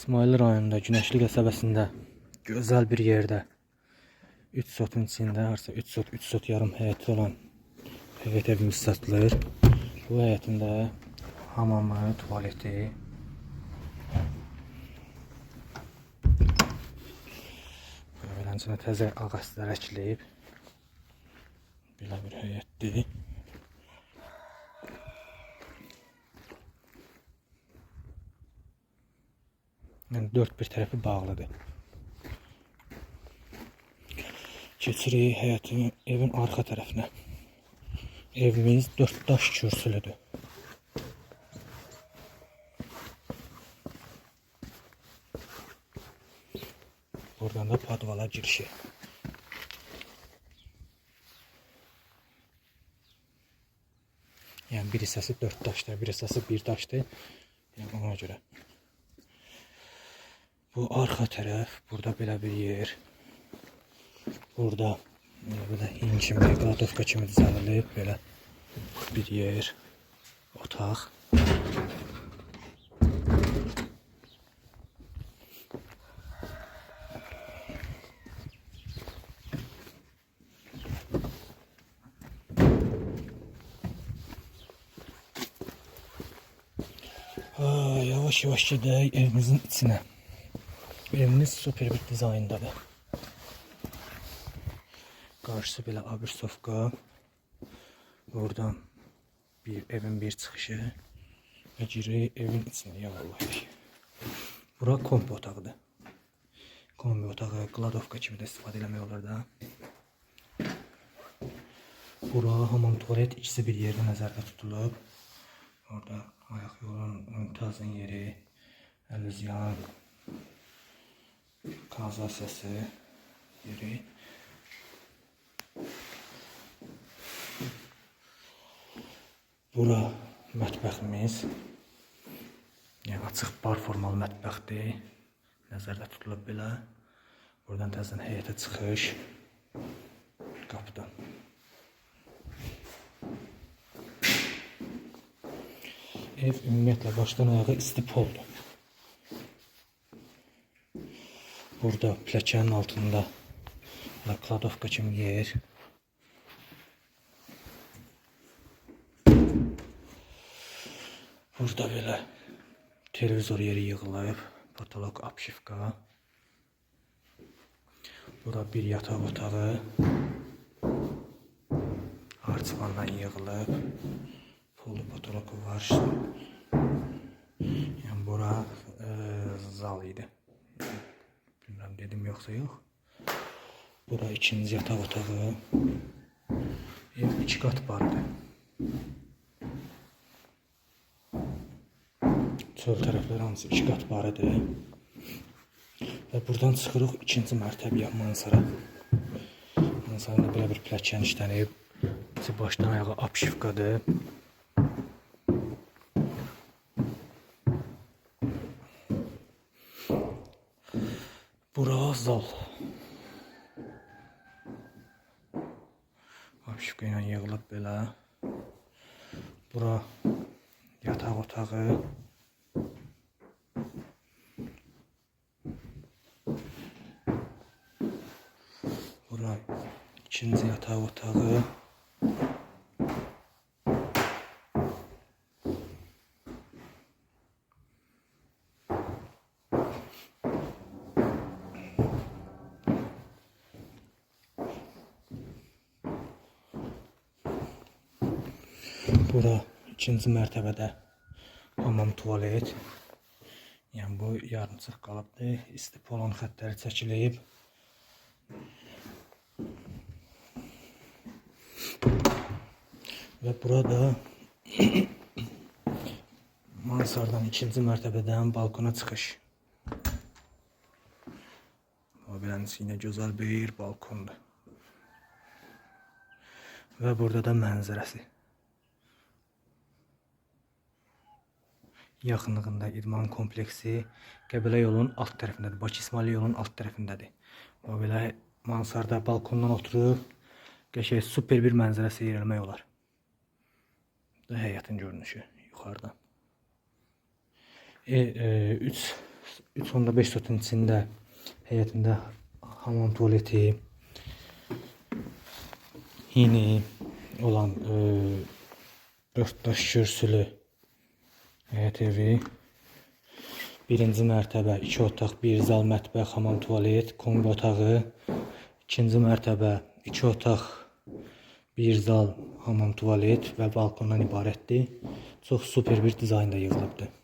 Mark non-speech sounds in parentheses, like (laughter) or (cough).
İsmail rayonunda Güneşli qəsəbəsində gözəl bir yerdə 3 sotun içində harsa 3 sot 3 sot yarım həyəti olan həyət evimiz satılır. Bu həyətin də hamamı, tualeti Beləncə təzə ağaclar əkilib. Belə bir həyətdir. Yəni dörd bir tərəfi bağlıdır. Keçirik həyətin evin arxa tərəfinə. Evimiz dörd daş kürsülüdür. Buradan da padvala girişi. Yəni bir hissəsi dörd daşdır, bir hissəsi bir daşdır. Yəni ona görə. Bu arxa tərəf, burada belə bir yer. Burada e, belə hin kimi, qladovka kimi düzəldilib belə bir yer, otaq. Yavaş yavaş gidelim evimizin içine. Evimiz süper bir dizayndadır. Karşısı belə abirsovka. Buradan bir evin bir çıxışı. Və giririk evin içinə yavaş. Bura kombi otağıdır. Kombi otağı kladovka kimi də istifadə eləmək olar da. Bura hamam tuvalet ikisi bir yerdə nəzərdə tutulub. Orada ayaq yolun müntazın yeri, əlüzyan, kanalizasiyası yeri. Bura mətbəximiz. Yəni açıq bar formalı mətbəxdir. Nəzərdə tutulub belə. Buradan təzədən həyətə çıxış. Qapıdan. Ev ümumiyyətlə başdan ayağa isti poldur. Burada pləkanın altında kladovka kimi yer. Burada belə televizor yeri yığılıb, patolog apşifka. Bura bir yataq otağı. Harçvandan yığılıb. Pullu patologu var. Yəni bura e, zal idi. Yoxsa yox. Bura ikinci yataq otağı. Ev iki qat barıdır. Çöl tərəfləri hamısı iki qat barıdır. Və buradan çıxırıq ikinci mərtəbəyə mansara. Mansarada belə bir pləkan işlənib. Başdan ayağa apşifkadır. Bura zal. Apşifka ilə yığılıb belə. Bura yataq otağı. Bura ikinci yataq otağı. Bura ikinci mərtəbədə hamam tualet. Yəni bu yarımçıq qalıbdır. İsti polon xəttləri çəkilib. Və burada (coughs) mansardan ikinci mərtəbədən balkona çıxış. O beləncə yine gözəl bir balkondur. Və burada da mənzərəsi. Yaxınlığında idman kompleksi Qəbələ yolunun alt tərəfindədir. Bakı İsmail yolunun alt tərəfindədir. O belə mansarda balkondan oturub qəşəng super bir mənzərə seyr etmək olar. Bu da görünüşü yuxarıdan. E, e, üç 3.5 sotun içində həyətində hamam tualeti, yeni olan e, 4 daş kürsülü həyət evi. Birinci mərtəbə 2 otaq, 1 zal, mətbəx, hamam, tualet, kombi otağı. İkinci mərtəbə 2 otaq, 1 zal, hamam, tualet və balkondan ibarətdir. Çox super bir dizaynda yığılıbdır.